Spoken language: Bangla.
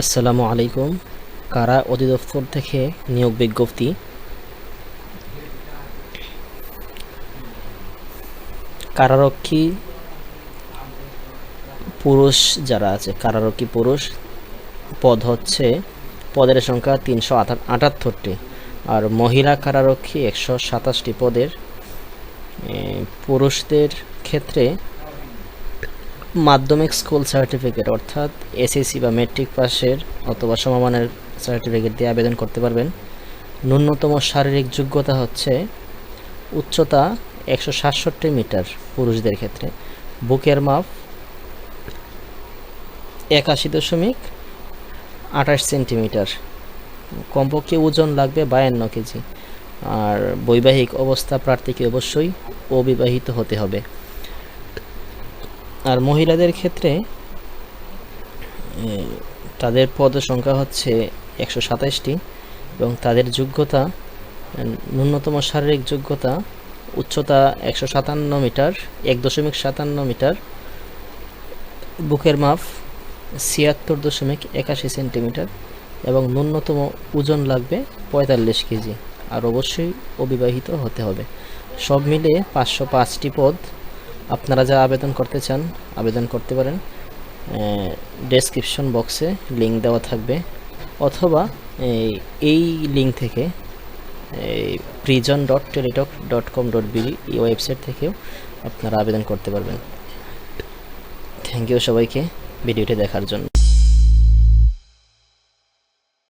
আসসালামু আলাইকুম। কারা অধিদপ্তর থেকে নিয়োগ বিজ্ঞপ্তি? কারারক্ষী পুরুষ যারা আছে, কারারক্ষী পুরুষ পদ হচ্ছে, পদের সংখ্যা তিনশো আটাত্তরটি আর মহিলা কারারক্ষী একশো সাতাশটি পদের। পুরুষদের ক্ষেত্রে মাধ্যমিক স্কুল সার্টিফিকেট, অর্থাৎ এসএসসি বা মেট্রিক পাসের অথবা সমমানের সার্টিফিকেট দিয়ে আবেদন করতে পারবেন। ন্যূনতম শারীরিক যোগ্যতা হচ্ছে উচ্চতা একশো সাতষট্টি মিটার পুরুষদের ক্ষেত্রে। বুকের মাপ একাশি দশমিক আঠাশ সেন্টিমিটার। কমপক্ষে ওজন লাগবে বায়ান্ন কেজি। আর বৈবাহিক অবস্থা প্রার্থীকে অবশ্যই অবিবাহিত হতে হবে। আর মহিলাদের ক্ষেত্রে তাদের পদ সংখ্যা হচ্ছে একশো সাতাইশটি এবং তাদের যোগ্যতা ন্যূনতম শারীরিক যোগ্যতা উচ্চতা একশো সাতান্ন মিটার, এক দশমিক সাতান্ন মিটার, বুকের মাপ ছিয়াত্তর দশমিক একাশি সেন্টিমিটার এবং ন্যূনতম ওজন লাগবে পঁয়তাল্লিশ কেজি। আর অবশ্যই অবিবাহিত হতে হবে। সব মিলিয়ে পাঁচশো পাঁচটি পদ আপনারা যা আবেদন করতে চান, আবেদন করতে পারেন। ডেসক্রিপশন বক্সে লিঙ্ক দেওয়া থাকবে। অথবা এই লিঙ্ক থেকে prison dot Teletalk dot com dot BD এই ওয়েবসাইট থেকেও আপনারা আবেদন করতে পারবেন। থ্যাংক ইউ সবাইকে। ভিডিওটি দেখার জন্য।